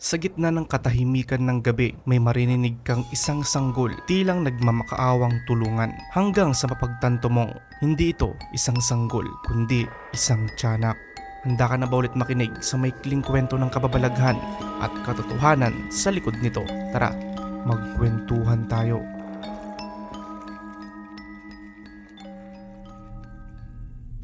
Sa gitna ng katahimikan ng gabi, may marininig kang isang sanggol, tilang nagmamakaawang tulungan. Hanggang sa mapagtanto mong, hindi ito isang sanggol, kundi isang tiyanak. Handa ka na ba ulit makinig sa maikling kwento ng kababalaghan at katotohanan sa likod nito? Tara, magkwentuhan tayo.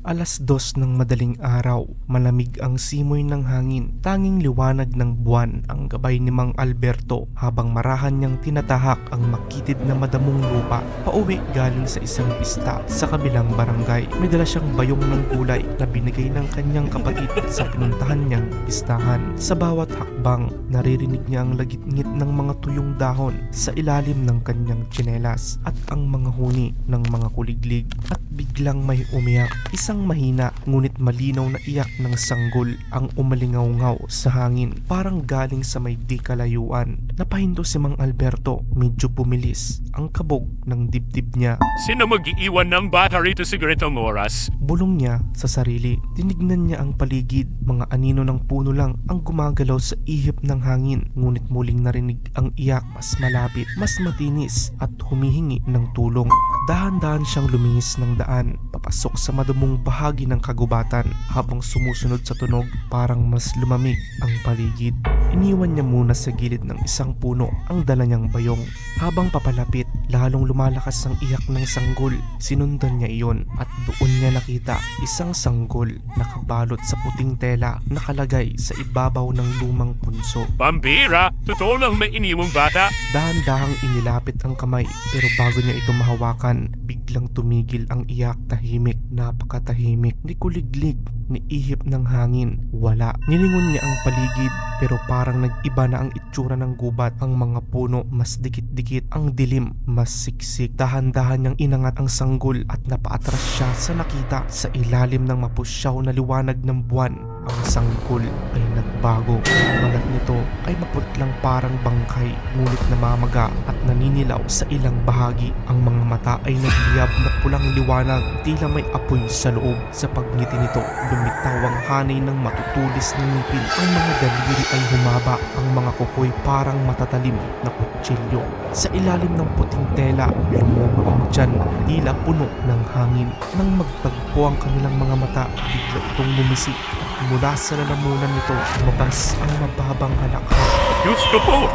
Alas dos ng madaling araw, malamig ang simoy ng hangin, tanging liwanag ng buwan ang gabay ni Mang Alberto habang marahan niyang tinatahak ang makitid na madamong lupa. Pauwi galing sa isang pista sa kabilang barangay. May dala siyang bayong ng gulay na binigay ng kanyang kapatid sa pinuntahan niyang pistahan. Sa bawat hakbang, naririnig niya ang lagitngit ng mga tuyong dahon sa ilalim ng kanyang tsinelas at ang mga huni ng mga kuliglig at biglang may umiyak. Isang mahina ngunit malinaw na iyak ng sanggol ang umalingaw-ngaw sa hangin parang galing sa may di kalayuan. Napahinto si Mang Alberto, medyo pumilis ang kabog ng dibdib niya. Sino mag-iiwan ng bata rito sa ganitong oras? Bulong niya sa sarili. Tinignan niya ang paligid. Mga anino ng puno lang ang gumagalaw sa ihip ng hangin. Ngunit muling narinig ang iyak mas malapit, mas matinis at humihingi ng tulong. Dahan-dahan siyang lumihis ng daan, papasok sa madumong bahagi ng kagubatan habang sumusunod sa tunog parang mas lumamig ang paligid. Iniwan niya muna sa gilid ng isang puno ang dala niyang bayong. Habang papalapit, lalong lumalakas ang iyak ng sanggol. Sinundan niya iyon at doon niya nakita isang sanggol nakabalot sa puting tela nakalagay sa ibabaw ng lumang punso. Pambira! Totoo lang may iniwang bata? Dahan-dahang inilapit ang kamay pero bago niya ito mahawakan, biglang tumigil ang iyak tahimik, napakatahimik, ni kuliglig, ni ihip ng hangin, wala. Nilingon niya ang paligid pero parang nag-iba na ang itsura ng gubat, ang mga puno mas dikit-dikit, ang dilim mas siksik. Dahan-dahan niyang inangat ang sanggol at napaatras siya sa nakita sa ilalim ng mapusyaw na liwanag ng buwan. Ang sanggol ay nagbago. Ang balat nito ay maputlang parang bangkay, ngunit namamaga at naninilaw sa ilang bahagi. Ang mga mata ay nagliyab na pulang liwanag, tila may apoy sa loob. Sa pagngiti nito, lumitaw ang hanay ng matutulis na ngipin. Ang mga daliri ay humaba, ang mga kukoy parang matatalim na kutsilyo. Sa ilalim ng puting tela, lumungo ang tiyan, tila puno ng hangin. Nang magtagpo ang kanilang mga mata, bigla itong bumisi at mula sa lalamunan nito, lumabas ang mababang halakhak Diyos ko po!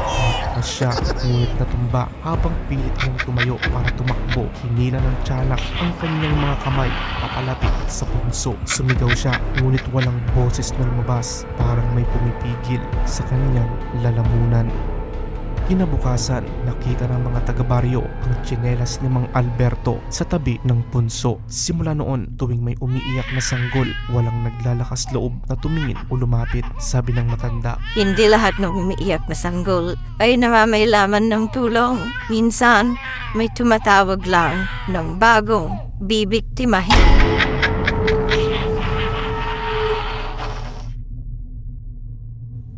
na siya ngunit natumba habang pilit niyang tumayo para tumakbo. Hinila ng tiyanak ang kanyang mga kamay papalapit sa punso. Sumigaw siya ngunit walang boses na lumabas parang may pumipigil sa kanyang lalamunan. Kinabukasan, nakita ng mga taga-baryo ang tsinelas ni Mang Alberto sa tabi ng punso. Simula noon, tuwing may umiiyak na sanggol, walang naglalakas loob na tumingin o lumapit, sabi ng matanda. Hindi lahat ng umiiyak na sanggol ay namamailaman ng tulong. Minsan, may tumatawag lang ng bagong bibiktimahin.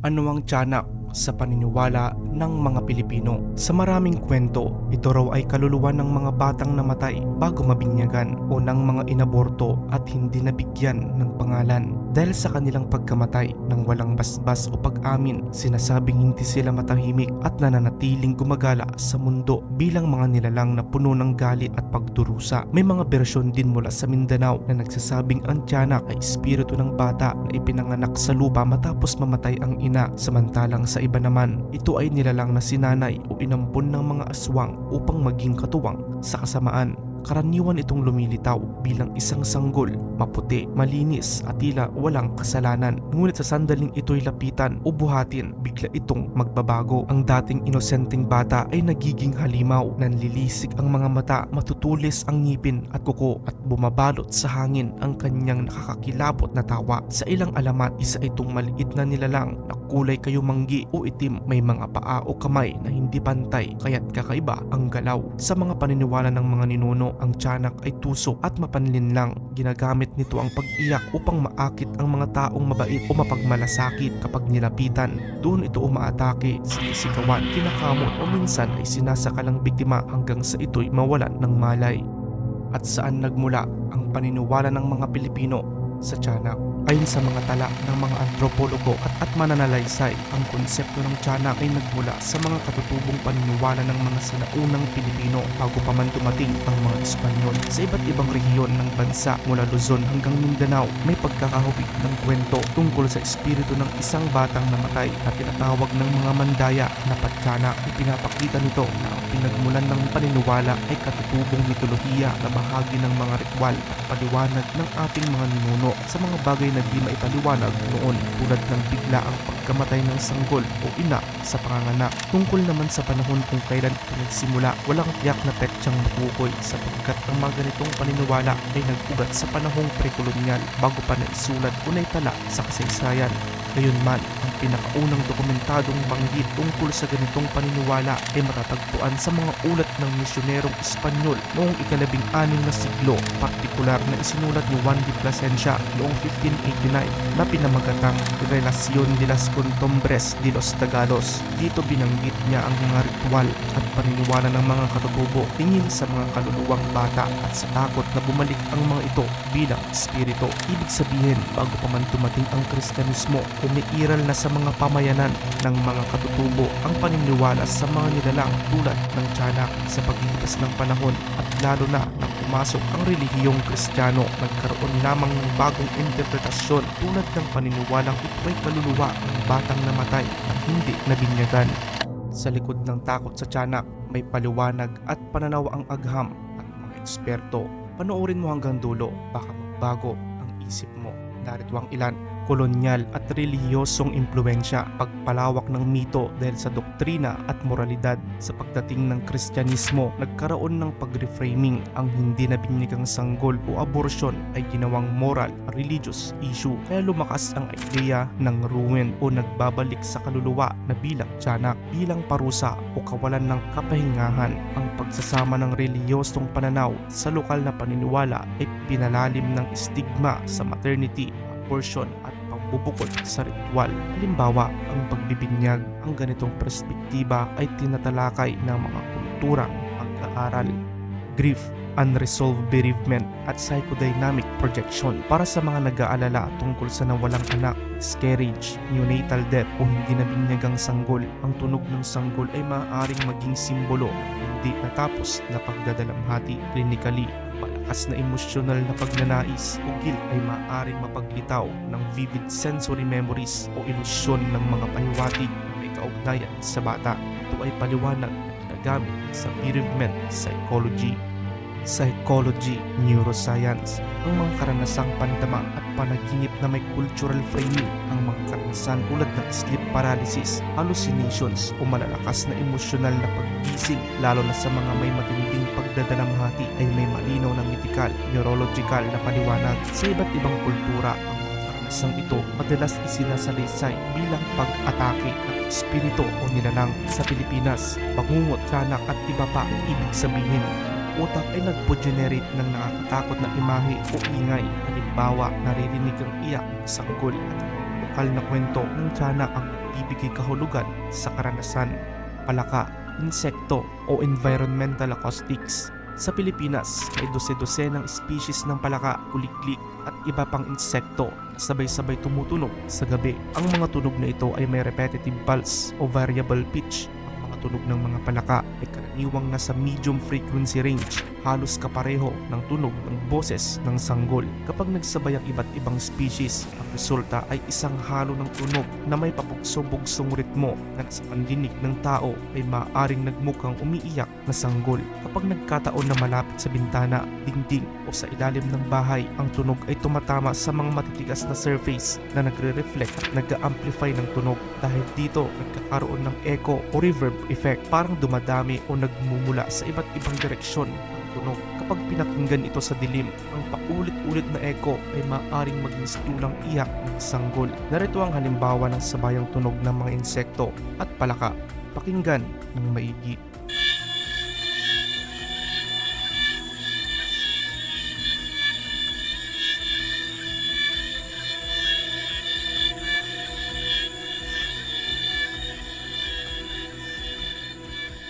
ano ang tiyanak sa paniniwala ng mga Pilipino. Sa maraming kwento, ito raw ay kaluluwa ng mga batang namatay bago mabinyagan o ng mga inaborto at hindi nabigyan ng pangalan. Dahil sa kanilang pagkamatay ng walang basbas o pag-amin, sinasabing hindi sila matahimik at nananatiling gumagala sa mundo bilang mga nilalang na puno ng galit at pagdurusa. May mga bersyon din mula sa Mindanao na nagsasabing ang tiyanak ay espiritu ng bata na ipinanganak sa lupa matapos mamatay ang ina samantalang sa iba naman ito ay nilalang na sinanay o inampon ng mga aswang upang maging katuwang sa kasamaan. Karaniwan itong lumilitaw bilang isang sanggol, maputi, malinis at tila walang kasalanan. Ngunit sa sandaling ito'y lapitan o buhatin, bigla itong magbabago. Ang dating inosenteng bata ay nagiging halimaw, nanlilisik ang mga mata, matutulis ang ngipin at kuko at bumabalot sa hangin ang kanyang nakakakilabot na tawa. Sa ilang alamat, isa itong maliit na nilalang na kulay kayumanggi o itim, may mga paa o kamay na hindi pantay kaya't kakaiba ang galaw. Sa mga paniniwala ng mga ninuno, ang tiyanak ay tusok at mapanlin lang. Ginagamit nito ang pag-iyak upang maakit ang mga taong mabait o mapagmalasakit kapag nilapitan. Doon ito umaatake, sinisigawan, kinakamot o minsan ay sinasakalang biktima hanggang sa ito'y mawalan ng malay. At saan nagmula ang paniniwala ng mga Pilipino sa tiyanak? Ayon sa mga tala ng mga antropologo at, at mananalaysay, ang konsepto ng tiyanak ay nagmula sa mga katutubong paniniwala ng mga sinaunang Pilipino bago pa man dumating ang mga Espanyol. Sa iba't ibang rehiyon ng bansa mula Luzon hanggang Mindanao, may pagkakahubig ng kwento tungkol sa espiritu ng isang batang namatay na tinatawag ng mga mandaya na patyanak. Ipinapakita nito na ang pinagmulan ng paniniwala ay katutubong mitolohiya na bahagi ng mga ritual at paliwanag ng ating mga ninuno sa mga bagay na di maipaliwanag noon tulad ng bigla ang pagkamatay ng sanggol o ina sa panganganak. Tungkol naman sa panahon kung kailan ito nagsimula, walang tiyak na petsang matukoy sapagkat ang mga ganitong paniniwala ay nag-ugat sa panahong prekolonyal bago pa naisulat o naitala sa kasaysayan. Gayunman, ang pinakaunang dokumentadong banggit tungkol sa ganitong paniniwala ay matatagpuan sa mga ulat ng misyonerong Espanyol noong ikalabing anim na siglo, partikular na isinulat ni Juan de Plasencia noong 1589 na pinamagatang Relacion de las Contombres de los Tagalos. Dito binanggit niya ang mga ritual at paniniwala ng mga katutubo tingin sa mga kaluluwang bata at sa takot na bumalik ang mga ito bilang espiritu. Ibig sabihin, bago pa man dumating ang Kristyanismo, umiiral na sa mga pamayanan ng mga katutubo ang paniniwala sa mga nilalang tulad ng tiyanak sa paglipas ng panahon at lalo na nang pumasok ang relihiyong Kristiyano, nagkaroon lamang ng bagong interpretasyon tulad ng paniniwalang ito ay kaluluwa ng batang namatay at hindi nabinyagan. Sa likod ng takot sa tiyanak, may paliwanag at pananaw ang agham at mga eksperto. Panoorin mo hanggang dulo, baka magbago ang isip mo. Narito ang ilan kolonyal at relihiyosong impluensya, pagpalawak ng mito dahil sa doktrina at moralidad. Sa pagdating ng Kristyanismo, nagkaroon ng pag-reframing ang hindi nabinyagang sanggol o abortion ay ginawang moral, religious issue. Kaya lumakas ang ideya ng ruin o nagbabalik sa kaluluwa na bilang tiyanak, bilang parusa o kawalan ng kapahingahan. Ang pagsasama ng relihiyosong pananaw sa lokal na paniniwala ay pinalalim ng stigma sa maternity abortion at pagbubukod sa ritual. Halimbawa, ang pagbibinyag, ang ganitong perspektiba ay tinatalakay ng mga kulturang pag-aaral. Grief, unresolved bereavement at psychodynamic projection para sa mga nag-aalala tungkol sa nawalang anak, miscarriage, neonatal death o hindi nabinyagang sanggol. Ang tunog ng sanggol ay maaaring maging simbolo ng hindi natapos na pagdadalamhati clinically malakas na emosyonal na pagnanais o guilt ay maaaring mapaglitaw ng vivid sensory memories o ilusyon ng mga pahiwatig na may kaugnayan sa bata. Ito ay paliwanag na ginagamit sa bereavement psychology psychology, neuroscience, ang mga karanasang pandama at panaginip na may cultural framing, ang mga karanasan tulad ng sleep paralysis, hallucinations o malalakas na emosyonal na paggising lalo na sa mga may matinding pagdadalamhati ay may malinaw na medical, neurological na paliwanag. Sa iba't ibang kultura ang karanasang ito madalas isinasalaysay bilang pag-atake ng espiritu o nilalang. Sa Pilipinas, bangungot, tiyanak at iba pa ibig sabihin utak ay nagpo-generate ng nakakatakot na imahe o ingay. Halimbawa, naririnig ang iyak ng sanggol at ang lokal na kwento ng tiyanak ang nagbibigay kahulugan sa karanasan. Palaka, insekto o environmental acoustics. Sa Pilipinas, may dose-dose ng species ng palaka, kuliklik at iba pang insekto sabay-sabay tumutunog sa gabi. Ang mga tunog na ito ay may repetitive pulse o variable pitch tunog ng mga palaka ay karaniwang nasa medium frequency range, halos kapareho ng tunog ng boses ng sanggol. Kapag nagsabay ang iba't ibang species, ang resulta ay isang halo ng tunog na may pabugso-bugsong ritmo na sa pandinig ng tao ay maaaring nagmukhang umiiyak na sanggol. Kapag nagkataon na malapit sa bintana, dingding o sa ilalim ng bahay, ang tunog ay tumatama sa mga matitigas na surface na nagre-reflect at nag-amplify ng tunog. Dahil dito, nagkakaroon ng echo o reverb effect parang dumadami o nagmumula sa iba't ibang direksyon tunog. Kapag pinakinggan ito sa dilim, ang paulit-ulit na echo ay maaaring maging stulang iyak ng sanggol. Narito ang halimbawa ng sabayang tunog ng mga insekto at palaka. Pakinggan ng maigi.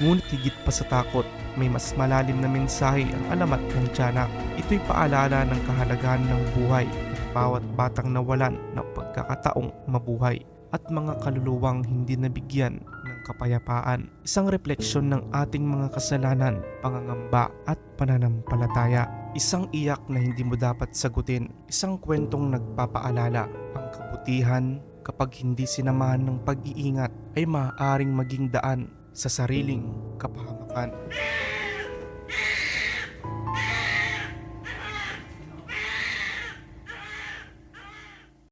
Ngunit higit pa sa takot, may mas malalim na mensahe ang alamat ng tiyanak. Ito'y paalala ng kahalagahan ng buhay at bawat batang nawalan ng pagkakataong mabuhay at mga kaluluwang hindi nabigyan ng kapayapaan. Isang refleksyon ng ating mga kasalanan, pangangamba at pananampalataya. Isang iyak na hindi mo dapat sagutin. Isang kwentong nagpapaalala. Ang kabutihan kapag hindi sinamahan ng pag-iingat ay maaaring maging daan sa sariling kapahamakan.